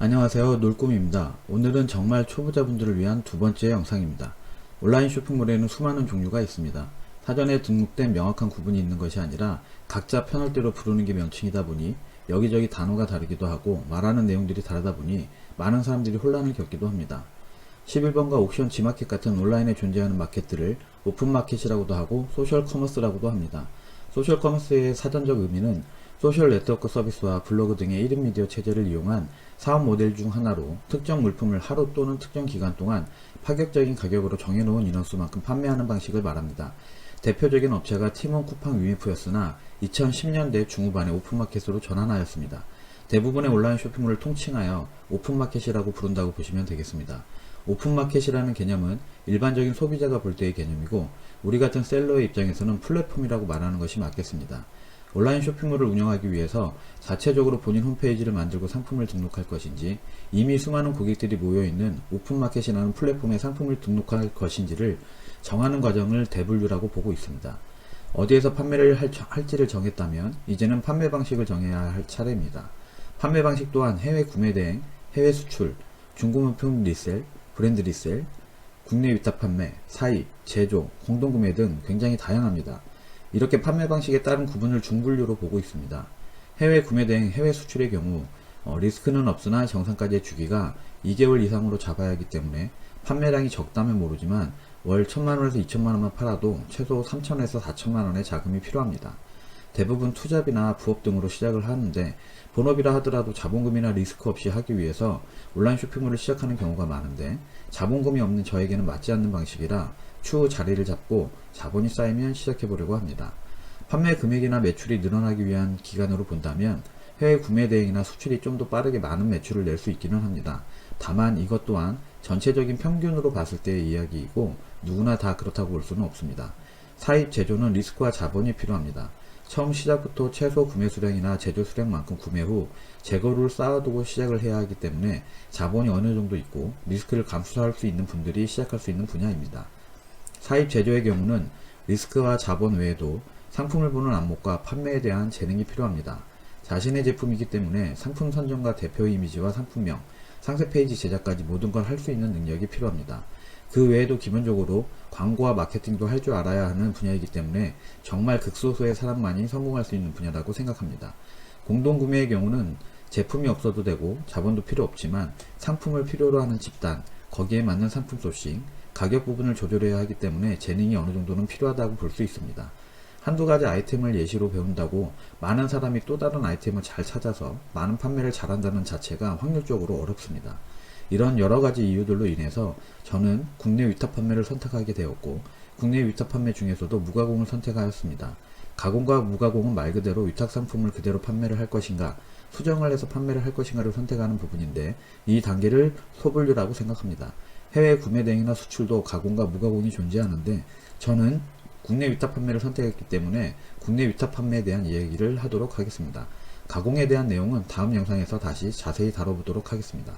안녕하세요. 놀꿈입니다. 오늘은 정말 초보자분들을 위한 두 번째 영상입니다. 온라인 쇼핑몰에는 수많은 종류가 있습니다. 사전에 등록된 명확한 구분이 있는 것이 아니라 각자 편할 대로 부르는 게 명칭이다 보니 여기저기 단어가 다르기도 하고 말하는 내용들이 다르다 보니 많은 사람들이 혼란을 겪기도 합니다. 11번가 옥션 지마켓 같은 온라인에 존재하는 마켓들을 오픈마켓이라고도 하고 소셜 커머스라고도 합니다. 소셜 커머스의 사전적 의미는 소셜 네트워크 서비스와 블로그 등의 1인 미디어 체제를 이용한 사업 모델 중 하나로 특정 물품을 하루 또는 특정 기간 동안 파격적인 가격으로 정해놓은 인원수만큼 판매하는 방식을 말합니다. 대표적인 업체가 티몬 쿠팡 UMF였으나 2010년대 중후반에 오픈마켓으로 전환하였습니다. 대부분의 온라인 쇼핑몰을 통칭하여 오픈마켓이라고 부른다고 보시면 되겠습니다. 오픈마켓이라는 개념은 일반적인 소비자가 볼 때의 개념이고 우리 같은 셀러의 입장에서는 플랫폼이라고 말하는 것이 맞겠습니다. 온라인 쇼핑몰을 운영하기 위해서 자체적으로 본인 홈페이지를 만들고 상품을 등록할 것인지 이미 수많은 고객들이 모여있는 오픈마켓이라는 플랫폼에 상품을 등록할 것인지를 정하는 과정을 대분류라고 보고 있습니다. 어디에서 판매를 할, 할지를 정했다면 이제는 판매 방식을 정해야 할 차례입니다. 판매 방식 또한 해외 구매 대행, 해외 수출, 중고물품 리셀, 브랜드 리셀, 국내 위탁 판매, 사입, 제조, 공동구매 등 굉장히 다양합니다. 이렇게 판매 방식에 따른 구분을 중분류로 보고 있습니다. 해외 구매 대행 해외 수출의 경우 어, 리스크는 없으나 정상까지의 주기가 2개월 이상으로 잡아야 하기 때문에 판매량이 적다면 모르지만 월 1천만원에서 2천만원만 팔아도 최소 3천에서 4천만원의 자금이 필요합니다. 대부분 투잡이나 부업 등으로 시작을 하는데 본업이라 하더라도 자본금이나 리스크 없이 하기 위해서 온라인 쇼핑몰을 시작하는 경우가 많은데 자본금이 없는 저에게는 맞지 않는 방식이라 추후 자리를 잡고 자본이 쌓이면 시작해 보려고 합니다. 판매 금액이나 매출이 늘어나기 위한 기간으로 본다면 해외 구매 대행이나 수출이 좀 더 빠르게 많은 매출을 낼 수 있기는 합니다. 다만 이것 또한 전체적인 평균으로 봤을 때의 이야기이고 누구나 다 그렇다고 볼 수는 없습니다. 사입 제조는 리스크와 자본이 필요합니다. 처음 시작부터 최소 구매 수량이나 제조 수량만큼 구매 후 재고를 쌓아두고 시작을 해야 하기 때문에 자본이 어느 정도 있고 리스크를 감수할 수 있는 분들이 시작할 수 있는 분야입니다. 사입 제조의 경우는 리스크와 자본 외에도 상품을 보는 안목과 판매에 대한 재능이 필요합니다. 자신의 제품이기 때문에 상품 선정과 대표 이미지와 상품명, 상세 페이지 제작까지 모든 걸 할 수 있는 능력이 필요합니다. 그 외에도 기본적으로 광고와 마케팅도 할 줄 알아야 하는 분야이기 때문에 정말 극소수의 사람만이 성공할 수 있는 분야라고 생각합니다. 공동구매의 경우는 제품이 없어도 되고 자본도 필요 없지만 상품을 필요로 하는 집단, 거기에 맞는 상품 소싱, 가격 부분을 조절해야 하기 때문에 재능이 어느 정도는 필요하다고 볼 수 있습니다. 한두 가지 아이템을 예시로 배운다고 많은 사람이 또 다른 아이템을 잘 찾아서 많은 판매를 잘한다는 자체가 확률적으로 어렵습니다. 이런 여러 가지 이유들로 인해서 저는 국내 위탁 판매를 선택하게 되었고 국내 위탁 판매 중에서도 무가공을 선택하였습니다. 가공과 무가공은 말 그대로 위탁 상품을 그대로 판매를 할 것인가 수정을 해서 판매를 할 것인가를 선택하는 부분인데 이 단계를 소분류라고 생각합니다. 해외 구매 대행이나 수출도 가공과 무가공이 존재하는데 저는 국내 위탁 판매를 선택했기 때문에 국내 위탁 판매에 대한 이야기를 하도록 하겠습니다. 가공에 대한 내용은 다음 영상에서 다시 자세히 다뤄보도록 하겠습니다.